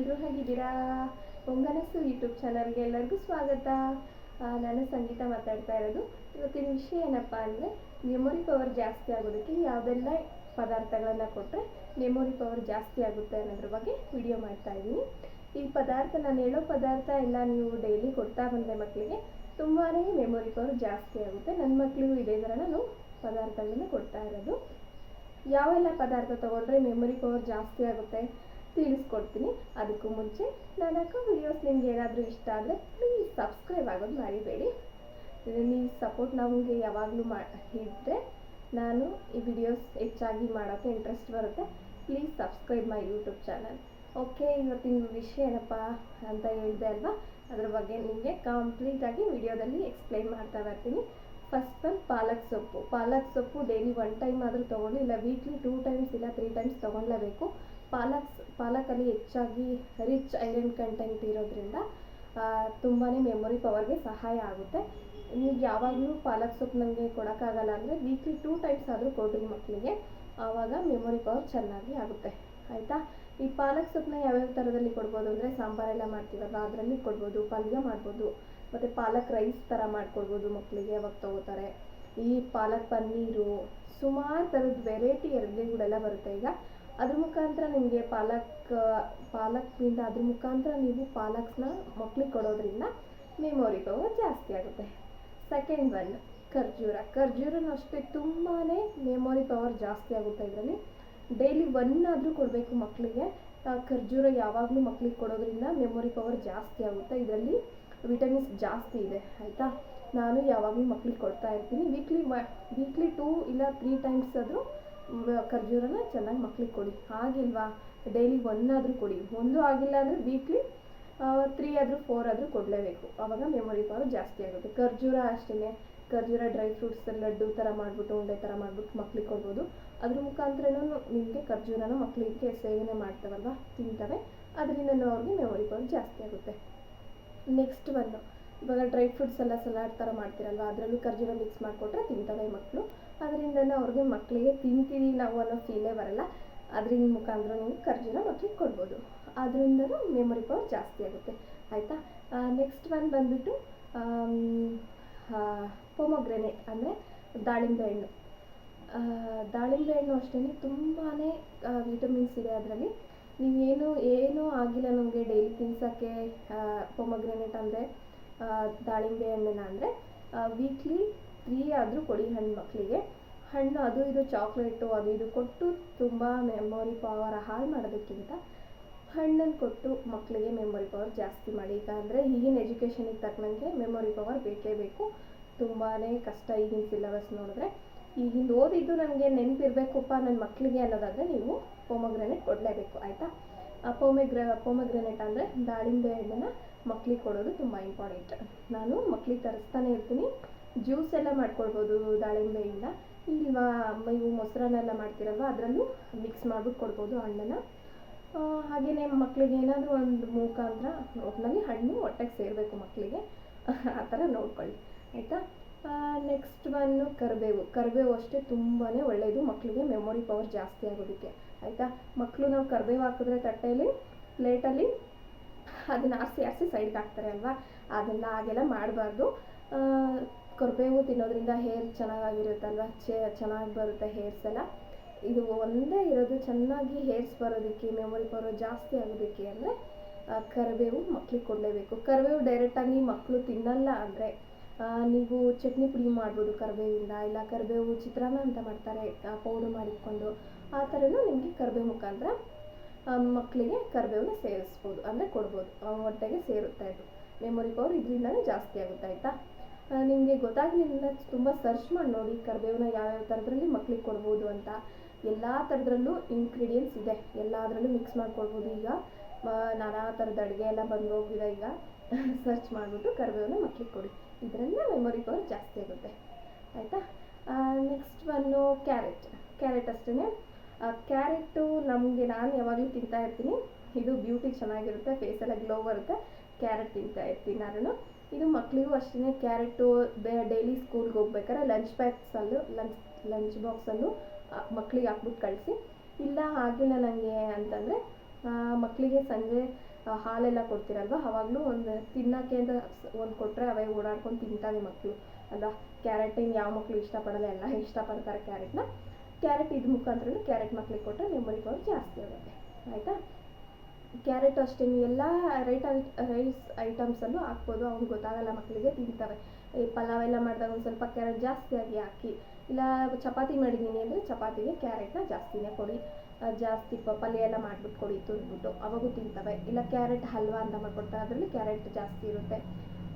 ಎಲ್ಲರೂ ಹೇಗಿದ್ದೀರಾ? ಹೊಂಗನಸು ಯೂಟ್ಯೂಬ್ ಚಾನಲ್ಗೆ ಎಲ್ಲರಿಗೂ ಸ್ವಾಗತ. ನಾನು ಸಂಗೀತ ಮಾತಾಡ್ತಾ ಇರೋದು. ಇವತ್ತಿನ ವಿಷಯ ಏನಪ್ಪ ಅಂದರೆ ಮೆಮೊರಿ ಪವರ್ ಜಾಸ್ತಿ ಆಗೋದಕ್ಕೆ ಯಾವುದೆಲ್ಲ ಪದಾರ್ಥಗಳನ್ನು ಕೊಟ್ಟರೆ ಮೆಮೊರಿ ಪವರ್ ಜಾಸ್ತಿ ಆಗುತ್ತೆ ಅನ್ನೋದ್ರ ಬಗ್ಗೆ ವಿಡಿಯೋ ಮಾಡ್ತಾ ಇದ್ದೀನಿ. ಈ ಪದಾರ್ಥ, ನಾನು ಹೇಳೋ ಪದಾರ್ಥ ಎಲ್ಲ ನೀವು ಡೈಲಿ ಕೊಡ್ತಾ ಬಂದರೆ ಮಕ್ಕಳಿಗೆ ತುಂಬಾ ಮೆಮೊರಿ ಪವರ್ ಜಾಸ್ತಿ ಆಗುತ್ತೆ. ನನ್ನ ಮಕ್ಕಳಿಗೂ ಇದೇ ಥರ ನಾನು ಪದಾರ್ಥಗಳನ್ನ ಕೊಡ್ತಾ ಇರೋದು. ಯಾವೆಲ್ಲ ಪದಾರ್ಥ ತಗೊಂಡ್ರೆ ಮೆಮೊರಿ ಪವರ್ ಜಾಸ್ತಿ ಆಗುತ್ತೆ? ತಿಳಿಸ್ಕೊಡ್ತೀನಿ. ಅದಕ್ಕೂ ಮುಂಚೆ ನಾನು ಹಾಕೋ ವಿಡಿಯೋಸ್ ನಿಮ್ಗೆ ಏನಾದರೂ ಇಷ್ಟ ಆದರೆ ಪ್ಲೀಸ್ ಸಬ್ಸ್ಕ್ರೈಬ್ ಆಗೋದು ಮರಿಬೇಡಿ. ನೀವು ಸಪೋರ್ಟ್ ನಮಗೆ ಯಾವಾಗಲೂ ಮಾ ಇದ್ದರೆ ನಾನು ಈ ವಿಡಿಯೋಸ್ ಹೆಚ್ಚಾಗಿ ಮಾಡೋಕ್ಕೆ ಇಂಟ್ರೆಸ್ಟ್ ಬರುತ್ತೆ. Please subscribe my YouTube channel okay ಇವತ್ತಿನ ವಿಷಯ ಏನಪ್ಪ ಅಂತ ಹೇಳಿದೆ ಅಲ್ವಾ? ಅದ್ರ ಬಗ್ಗೆ ನಿಮಗೆ ಕಂಪ್ಲೀಟಾಗಿ ವಿಡಿಯೋದಲ್ಲಿ ಎಕ್ಸ್ಪ್ಲೈನ್ ಮಾಡ್ತಾ ಬರ್ತೀನಿ. ಫಸ್ಟ್ ಒನ್ ಪಾಲಕ್ ಸೊಪ್ಪು. ಪಾಲಕ್ ಸೊಪ್ಪು ಡೈಲಿ ಒನ್ ಟೈಮ್ ಆದರೂ ತೊಗೊಳ್ಳಿ ಇಲ್ಲ ವೀಕ್ಲಿ ಟೂ ಟೈಮ್ಸ್ ಇಲ್ಲ ತ್ರೀ ಟೈಮ್ಸ್ ತೊಗೊಳ್ಲೇಬೇಕು ಪಾಲಕ್ ಪಾಲಕಲ್ಲಿ ಹೆಚ್ಚಾಗಿ ರಿಚ್ ಐರನ್ ಕಂಟೆಂಟ್ ಇರೋದ್ರಿಂದ ತುಂಬಾ ಮೆಮೊರಿ ಪವರ್ಗೆ ಸಹಾಯ ಆಗುತ್ತೆ. ನೀವು ಯಾವಾಗಲೂ ಪಾಲಕ್ ಸೊಪ್ಪು ನನಗೆ ಕೊಡೋಕ್ಕಾಗಲ್ಲ ಅಂದರೆ ವೀಕ್ಲಿ ಟೂ ಟೈಮ್ಸ್ ಆದರೂ ಕೊಡ್ರಿ ಮಕ್ಕಳಿಗೆ ಆವಾಗ ಮೆಮೊರಿ ಪವರ್ ಚೆನ್ನಾಗಿ ಆಗುತ್ತೆ. ಆಯಿತಾ? ಈ ಪಾಲಕ್ ಸೊಪ್ಪನ್ನ ಯಾವ್ಯಾವ ಥರದಲ್ಲಿ ಕೊಡ್ಬೋದು ಅಂದರೆ ಸಾಂಬಾರೆಲ್ಲ ಮಾಡ್ತೀವಲ್ಲ ಅದರಲ್ಲಿ ಕೊಡ್ಬೋದು, ಪಲ್ಯ ಮಾಡ್ಬೋದು, ಮತ್ತು ಪಾಲಕ್ ರೈಸ್ ಥರ ಮಾಡ್ಕೊಡ್ಬೋದು ಮಕ್ಕಳಿಗೆ ಅವಾಗ ತೊಗೋತಾರೆ. ಈ ಪಾಲಕ್ ಪನ್ನೀರು, ಸುಮಾರು ಥರದ ವೆರೈಟಿ ಅಡುಗೆಗಳೆಲ್ಲ ಬರುತ್ತೆ ಈಗ. ಅದ್ರ ಮುಖಾಂತರ ನಿಮಗೆ ಪಾಲಕ್ ಪಾಲಕ್ನಿಂದ ಅದ್ರ ಮುಖಾಂತರ ನೀವು ಪಾಲಕ್ಸ್ನ ಮಕ್ಳಿಗೆ ಕೊಡೋದ್ರಿಂದ ಮೆಮೊರಿ ಪವರ್ ಜಾಸ್ತಿ ಆಗುತ್ತೆ. ಸೆಕೆಂಡ್ ಒನ್ ಖರ್ಜೂರ. ಖರ್ಜೂರನೂ ಅಷ್ಟೇ ತುಂಬಾ ಮೆಮೊರಿ ಪವರ್ ಜಾಸ್ತಿ ಆಗುತ್ತೆ ಇದರಲ್ಲಿ. ಡೈಲಿ ಒನ್ ಆದರೂ ಕೊಡಬೇಕು ಮಕ್ಕಳಿಗೆ ಖರ್ಜೂರ ಯಾವಾಗಲೂ ಮಕ್ಕಳಿಗೆ ಕೊಡೋದ್ರಿಂದ ಮೆಮೊರಿ ಪವರ್ ಜಾಸ್ತಿ ಆಗುತ್ತೆ. ಇದರಲ್ಲಿ ವಿಟಮಿನ್ಸ್ ಜಾಸ್ತಿ ಇದೆ, ಆಯಿತಾ? ನಾನು ಯಾವಾಗಲೂ ಮಕ್ಕಳಿಗೆ ಕೊಡ್ತಾ ಇರ್ತೀನಿ. ವೀಕ್ಲಿ ಮ ವೀಕ್ಲಿ ಟೂ ಇಲ್ಲ ತ್ರೀ ಟೈಮ್ಸ್ ಆದರೂ ಖರ್ಜೂರನ ಚೆನ್ನಾಗಿ ಮಕ್ಕಳಿಗೆ ಕೊಡಿ. ಆಗಿಲ್ವಾ ಡೈಲಿ ಒನ್ ಆದರೂ ಕೊಡಿ. ಒಂದು ಆಗಿಲ್ಲ ಅಂದರೆ ವೀಕ್ಲಿ ತ್ರೀ ಆದರೂ ಫೋರ್ ಆದರೂ ಕೊಡಲೇಬೇಕು. ಆವಾಗ ಮೆಮೊರಿ ಪವರ್ ಜಾಸ್ತಿ ಆಗುತ್ತೆ. ಖರ್ಜೂರ ಅಷ್ಟೇ ಖರ್ಜೂರ ಡ್ರೈ ಫ್ರೂಟ್ಸ್ ಲಡ್ಡು ಥರ ಮಾಡಿಬಿಟ್ಟು, ಉಂಡೆ ಥರ ಮಾಡಿಬಿಟ್ಟು ಮಕ್ಳಿಗೆ ಕೊಡ್ಬೋದು. ಅದ್ರ ಮುಖಾಂತರನೂ ನಿಮಗೆ ಖರ್ಜೂರನ ಮಕ್ಕಳಿಗೆ ಸೇವನೆ ಮಾಡ್ತಾವಲ್ವ? ತಿಂತವೆ. ಅದರಿಂದನೂ ಅವ್ರಿಗೆ ಮೆಮೊರಿ ಪವರ್ ಜಾಸ್ತಿ ಆಗುತ್ತೆ. ನೆಕ್ಸ್ಟ್ ಒಂದು ಇವಾಗ ಡ್ರೈ ಫ್ರೂಟ್ಸ್ ಎಲ್ಲ ಸಲಾಡ್ ಥರ ಮಾಡ್ತೀರಲ್ವ? ಅದರಲ್ಲೂ ಖರ್ಜೂರ ಮಿಕ್ಸ್ ಮಾಡಿಕೊಟ್ರೆ ತಿಂತವೆ ಮಕ್ಕಳು ಅದರಿಂದನೇ ಅವ್ರಿಗೆ ಮಕ್ಕಳಿಗೆ ತಿಂತೀವಿ ನಾವು ಅನ್ನೋ ಫೀಲೇ ಬರಲ್ಲ. ಅದರಿಂದ ಮುಖಾಂತರ ನೀವು ಖರ್ಜೂರ ಮಕ್ಕಳಿಗೆ ಕೊಡ್ಬೋದು. ಅದರಿಂದನೂ ಮೆಮೊರಿ ಪವರ್ ಜಾಸ್ತಿ ಆಗುತ್ತೆ. ಆಯಿತಾ? ನೆಕ್ಸ್ಟ್ ಒನ್ ಬಂದುಬಿಟ್ಟು ಪೊಮೊಗ್ರೆನೇಟ್ ಅಂದರೆ ದಾಳಿಂಬೆ ಹಣ್ಣು. ದಾಳಿಂಬೆ ಹಣ್ಣು ಅಷ್ಟೇ ತುಂಬಾ ವಿಟಮಿನ್ಸ್ ಇದೆ ಅದರಲ್ಲಿ. ನೀವೇನು ಏನೂ ಆಗಿಲ್ಲ ನಮಗೆ ಡೈಲಿ ತಿನ್ಸೋಕ್ಕೆ ಪೊಮೊಗ್ರೆನೇಟ್ ಅಂದರೆ ದಾಳಿಂಬೆ ಹಣ್ಣನ್ನ ಅಂದರೆ ವೀಕ್ಲಿ ತ್ರೀ ಆದರೂ ಕೊಡಿ ಹಣ್ಣು ಮಕ್ಕಳಿಗೆ ಹಣ್ಣು ಅದು ಇದು ಚಾಕ್ಲೇಟು ಅದು ಇದು ಕೊಟ್ಟು ತುಂಬ ಮೆಮೊರಿ ಪವರ್ ಹಾಳು ಮಾಡೋದಕ್ಕಿಂತ ಹಣ್ಣನ್ನು ಕೊಟ್ಟು ಮಕ್ಕಳಿಗೆ ಮೆಮೊರಿ ಪವರ್ ಜಾಸ್ತಿ ಮಾಡಿ. ಈಗ ಅಂದರೆ ಈಗಿನ ಎಜುಕೇಷನಿಗೆ ತಕ್ಕನಂಗೆ ಮೆಮೊರಿ ಪವರ್ ಬೇಕೇ ಬೇಕು. ತುಂಬಾ ಕಷ್ಟ ಈಗಿನ ಸಿಲೆಬಸ್ ನೋಡಿದ್ರೆ. ಈಗಿಂದ ಓದಿದ್ದು ನನಗೆ ನೆನಪಿರ್ಬೇಕಪ್ಪ ನನ್ನ ಮಕ್ಕಳಿಗೆ ಅನ್ನೋದಾದರೆ ನೀವು ಪೊಮಗ್ರೆನೇಟ್ ಕೊಡಲೇಬೇಕು, ಆಯಿತಾ? ಆ ಪೊಮೆಗ್ರ ಪೊಮಗ್ರೆನೇಟ್ ಅಂದರೆ ದಾಳಿಂಬೆ ಹಣ್ಣನ್ನು ಮಕ್ಳಿಗೆ ಕೊಡೋದು ತುಂಬ ಇಂಪಾರ್ಟೆಂಟ್ ನಾನು ಮಕ್ಳಿಗೆ ತರಿಸ್ತಾನೆ ಇರ್ತೀನಿ. ಜ್ಯೂಸ್ ಎಲ್ಲ ಮಾಡ್ಕೊಳ್ಬೋದು ದಾಳಿಂಬೆಯಿಂದ. ಇಲ್ವಾ ನೀವು ಮೊಸರನ್ನೆಲ್ಲ ಮಾಡ್ತೀರಲ್ವ, ಅದರಲ್ಲೂ ಮಿಕ್ಸ್ ಮಾಡ್ಬಿಟ್ಟು ಕೊಡ್ಬೋದು ಹಣ್ಣನ್ನು. ಹಾಗೆಯೇ ಮಕ್ಕಳಿಗೆ ಏನಾದರೂ ಒಂದು ಮುಖಾಂತರ ಒಟ್ಟಿನಲ್ಲಿ ಹಣ್ಣು ಹೊಟ್ಟೆಗೆ ಸೇರಬೇಕು ಮಕ್ಕಳಿಗೆ ಆ ಥರ ನೋಡ್ಕೊಳ್ಳಿ, ಆಯಿತಾ? ನೆಕ್ಸ್ಟ್ ಬಂದು ಕರಿಬೇವು. ಕರಿಬೇವು ಅಷ್ಟೇ ತುಂಬಾ ಒಳ್ಳೆಯದು ಮಕ್ಕಳಿಗೆ ಮೆಮೊರಿ ಪವರ್ ಜಾಸ್ತಿ ಆಗೋದಕ್ಕೆ, ಆಯಿತಾ? ಮಕ್ಕಳು ನಾವು ಕರಿಬೇವು ಹಾಕಿದ್ರೆ ತಟ್ಟೆಯಲ್ಲಿ ಪ್ಲೇಟಲ್ಲಿ ಅದನ್ನ ಆರಿಸಿ ಆರಿಸಿ ಸೈಡ್ಗೆ ಹಾಕ್ತಾರೆ ಅಲ್ವಾ? ಅದನ್ನು ಹಾಗೆಲ್ಲ ಮಾಡಬಾರ್ದು. ಕರಿಬೇವು ತಿನ್ನೋದ್ರಿಂದ ಹೇರ್ ಚೆನ್ನಾಗಿರುತ್ತಲ್ವ ಚೆ ಚೆನ್ನಾಗಿ ಬರುತ್ತೆ ಹೇರ್ಸ್ ಎಲ್ಲ. ಇದು ಒಂದೇ ಇರೋದು, ಚೆನ್ನಾಗಿ ಹೇರ್ಸ್ ಬರೋದಕ್ಕೆ ಮೆಮೊರಿ ಪವರ್ ಜಾಸ್ತಿ ಆಗೋದಕ್ಕೆ ಅಂದರೆ ಕರಿಬೇವು ಮಕ್ಳಿಗೆ ಕೊಡಲೇಬೇಕು. ಕರಿಬೇವು ಡೈರೆಕ್ಟಾಗಿ ಮಕ್ಕಳು ತಿನ್ನಲ್ಲ ಅಂದರೆ ನೀವು ಚಟ್ನಿ ಪುಡಿ ಮಾಡ್ಬೋದು ಕರಿಬೇವಿಂದ, ಇಲ್ಲ ಕರಿಬೇವು ಚಿತ್ರಾನ್ನ ಅಂತ ಮಾಡ್ತಾರೆ ಪೌಡರ್ ಮಾಡಿಟ್ಕೊಂಡು, ಆ ಥರನೂ ನಿಮಗೆ ಕರಿಬೇವು ಮುಖಾಂತರ ಮಕ್ಕಳಿಗೆ ಕರಿಬೇವನ್ನ ಸೇರಿಸ್ಬೋದು, ಅಂದರೆ ಕೊಡ್ಬೋದು ಹೊಟ್ಟೆಗೆ ಸೇರುತ್ತೆ ಅದು ಮೆಮೊರಿ ಪವರ್ ಇದರಿಂದಲೂ ಜಾಸ್ತಿ ಆಗುತ್ತೆ, ಆಯಿತಾ? ನಿಮಗೆ ಗೊತ್ತಾಗಲಿಲ್ಲ, ತುಂಬ ಸರ್ಚ್ ಮಾಡಿ ನೋಡಿ ಕರಿಬೇವನ್ನ ಯಾವ್ಯಾವ ಥರದ್ರಲ್ಲಿ ಮಕ್ಳಿಗೆ ಕೊಡ್ಬೋದು ಅಂತ. ಎಲ್ಲ ಥರದ್ರಲ್ಲೂ ಇಂಗ್ರೀಡಿಯೆಂಟ್ಸ್ ಇದೆ. ಎಲ್ಲದರಲ್ಲೂ ಮಿಕ್ಸ್ ಮಾಡ್ಕೊಳ್ಬೋದು ಈಗ. ನಾನಾ ಥರದ ಅಡುಗೆ ಎಲ್ಲ ಬಂದು ಹೋಗಿದೆ ಈಗ. ಸರ್ಚ್ ಮಾಡಿಬಿಟ್ಟು ಕರಿಬೇವನ್ನ ಮಕ್ಳಿಗೆ ಕೊಡಿ. ಇದರಿಂದ ಮೆಮೊರಿ ಪವರ್ ಜಾಸ್ತಿ ಆಗುತ್ತೆ. ಆಯಿತಾ? ನೆಕ್ಸ್ಟ್ ಬಂದು ಕ್ಯಾರೆಟ್ ಕ್ಯಾರೆಟ್ ಅಷ್ಟೇ ಕ್ಯಾರೆಟು ನಮಗೆ ನಾನು ಯಾವಾಗಲೂ ತಿಂತಾ ಇರ್ತೀನಿ. ಇದು ಬ್ಯೂಟಿ ಚೆನ್ನಾಗಿರುತ್ತೆ ಫೇಸೆಲ್ಲ ಗ್ಲೋ ಬರುತ್ತೆ. ಕ್ಯಾರೆಟ್ ತಿಂತಾ ಇರ್ತೀನಿ ನಾನು. ಇದು ಮಕ್ಕಳಿಗೂ ಅಷ್ಟೇ ಕ್ಯಾರೆಟು ಡೈಲಿ ಸ್ಕೂಲ್ಗೆ ಹೋಗ್ಬೇಕಾದ್ರೆ ಲಂಚ್ ಬ್ಯಾಗ್ಸಲ್ಲು ಲಂಚ್ ಲಂಚ್ ಬಾಕ್ಸಲ್ಲೂ ಮಕ್ಕಳಿಗೆ ಹಾಕ್ಬಿಟ್ಟು ಕಳಿಸಿ. ಇಲ್ಲ ಆಗಿಲ್ಲ ನನಗೆ ಅಂತಂದರೆ ಮಕ್ಕಳಿಗೆ ಸಂಜೆ ಹಾಲೆಲ್ಲ ಕೊಡ್ತೀರಲ್ವ? ಅವಾಗಲೂ ಒಂದು ತಿನ್ನೋಕ್ಕೆ ಅಂತ ಒಂದು ಕೊಟ್ಟರೆ ಅವೇ ಓಡಾಡ್ಕೊಂಡು ತಿಂತಾವೆ ಮಕ್ಕಳು ಅಲ್ವಾ ಕ್ಯಾರೆಟ್ ಯಾವ ಮಕ್ಕಳು ಇಷ್ಟಪಡಲ್ಲ, ಎಲ್ಲ ಇಷ್ಟಪಡ್ತಾರೆ ಕ್ಯಾರೆಟ್ನ. ಕ್ಯಾರೆಟ್ ಇದು ಮುಖಾಂತರ ಕ್ಯಾರೆಟ್ ಮಕ್ಳಿಗೆ ಕೊಟ್ಟರೆ ಮೆಮೊರಿ ಪವರ್ ಜಾಸ್ತಿ ಆಗುತ್ತೆ. ಆಯಿತಾ? ಕ್ಯಾರೆಟ್ ಅಷ್ಟೇ ಎಲ್ಲ ರೈಟ್ ರೈಸ್ ಐಟಮ್ಸನ್ನು ಹಾಕ್ಬೋದು. ಅವ್ನು ಗೊತ್ತಾಗಲ್ಲ ಮಕ್ಕಳಿಗೆ ತಿಂತವೆ ಈ ಪಲಾವ್ ಎಲ್ಲ ಮಾಡಿದಾಗ ಒಂದು ಸ್ವಲ್ಪ ಕ್ಯಾರೆಟ್ ಜಾಸ್ತಿಯಾಗಿ ಹಾಕಿ, ಇಲ್ಲ ಚಪಾತಿ ಮಾಡಿದ್ದೀನಿ ಅಂದರೆ ಚಪಾತಿಗೆ ಕ್ಯಾರೆಟ್ನ ಜಾಸ್ತಿನೇ ಕೊಡಿ. ಜಾಸ್ತಿ ಪಲ್ಯ ಎಲ್ಲ ಮಾಡಿಬಿಟ್ಟು ಕೊಡಿ ತುರಿದ್ಬಿಟ್ಟು ಅವಾಗೂ ತಿಂತವೆ ಇಲ್ಲ ಕ್ಯಾರೆಟ್ ಹಲ್ವಾ ಅಂತ ಮಾಡ್ಕೊಡ್ತಾರೆ, ಅದರಲ್ಲಿ ಕ್ಯಾರೆಟ್ ಜಾಸ್ತಿ ಇರುತ್ತೆ.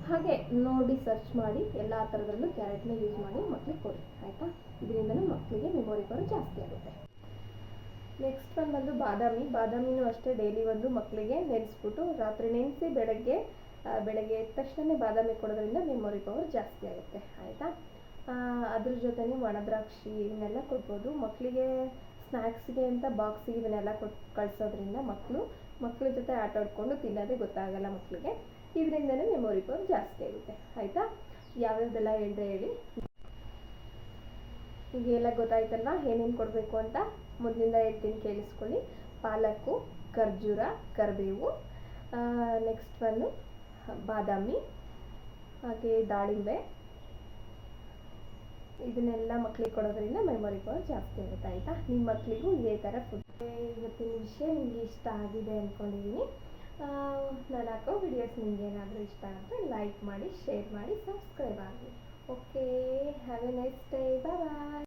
ಹಾಗೆ ನೋಡಿ ಸರ್ಚ್ ಮಾಡಿ, ಎಲ್ಲ ಥರದಲ್ಲೂ ಕ್ಯಾರೆಟ್ನ ಯೂಸ್ ಮಾಡಿ ಮಕ್ಕಳಿಗೆ ಕೊಡಿ, ಆಯಿತಾ? ಇದರಿಂದಲೂ ಮಕ್ಕಳಿಗೆ ಮೆಮೊರಿ ಪವರ್ ಜಾಸ್ತಿ ಆಗುತ್ತೆ. ನೆಕ್ಸ್ಟ್ ಒಂದು ಬಂದು ಬಾದಾಮಿ. ಬಾದಾಮಿನೂ ಅಷ್ಟೇ ಡೈಲಿ ಒಂದು ಮಕ್ಕಳಿಗೆ ನೆನೆಸ್ಬಿಟ್ಟು ರಾತ್ರಿ ನೆನೆಸಿ ಬೆಳಗ್ಗೆ ಬೆಳಗ್ಗೆ ಎದ್ದ ತಕ್ಷಣ ಬಾದಾಮಿ ಕೊಡೋದ್ರಿಂದ ಮೆಮೊರಿ ಪವರ್ ಜಾಸ್ತಿ ಆಗುತ್ತೆ. ಆಯಿತಾ? ಅದ್ರ ಜೊತೆನೇ ಒಣದ್ರಾಕ್ಷಿ ಇವನ್ನೆಲ್ಲ ಕೊಡ್ಬೋದು. ಮಕ್ಕಳಿಗೆ ಸ್ನ್ಯಾಕ್ಸ್ಗೆ ಅಂತ ಬಾಕ್ಸಿಗೆ ಇವನ್ನೆಲ್ಲ ಕೊಟ್ಟು ಕಳಿಸೋದ್ರಿಂದ ಮಕ್ಕಳು ಮಕ್ಕಳ ಜೊತೆ ಆಟ ಆಡ್ಕೊಂಡು ತಿನ್ನೋದೇ ಗೊತ್ತಾಗಲ್ಲ ಮಕ್ಕಳಿಗೆ ಇದರಿಂದನೇ ಮೆಮೊರಿ ಪವರ್ ಜಾಸ್ತಿ ಆಗುತ್ತೆ. ಆಯಿತಾ? ಯಾವ್ಯಾವ್ದೆಲ್ಲ ಹೇಳಿದೆ ಹೇಳಿ. ಈಗ ಎಲ್ಲ ಗೊತ್ತಾಯ್ತಲ್ವಾ? ಏನೇನು ಕೊಡಬೇಕು ಅಂತ? ಮೊದಲಿಂದ ಹೇಳ್ತೀನಿ, ಕೇಳಿಸ್ಕೊಳ್ಳಿ. ಪಾಲಕ್ಕು, ಖರ್ಜೂರ, ಕರಿಬೇವು ನೆಕ್ಸ್ಟ್ ಬಂದು ಬಾದಾಮಿ, ಹಾಗೆ ದಾಳಿಂಬೆ. ಇದನ್ನೆಲ್ಲ ಮಕ್ಕಳಿಗೆ ಕೊಡೋದ್ರಿಂದ ಮೆಮೊರಿ ಪವರ್ ಜಾಸ್ತಿ ಆಗುತ್ತೆ ಆಯಿತಾ? ನಿಮ್ಮ ಮಕ್ಕಳಿಗೂ ಇದೇ ಥರ ಫುಡ್ ಇವತ್ತಿನ ವಿಷಯ ನಿಮಗೆ ಇಷ್ಟ ಆಗಿದೆ ಅಂದ್ಕೊಂಡಿದ್ದೀನಿ ನಾನು ಹಾಕೋ ವಿಡಿಯೋಸ್ ನಿಮ್ಗೆ ಏನಾದರೂ ಇಷ್ಟ ಆದರೆ ಲೈಕ್ ಮಾಡಿ ಶೇರ್ ಮಾಡಿ ಸಬ್ಸ್ಕ್ರೈಬ್ ಆಗಿ okay have a nice day bye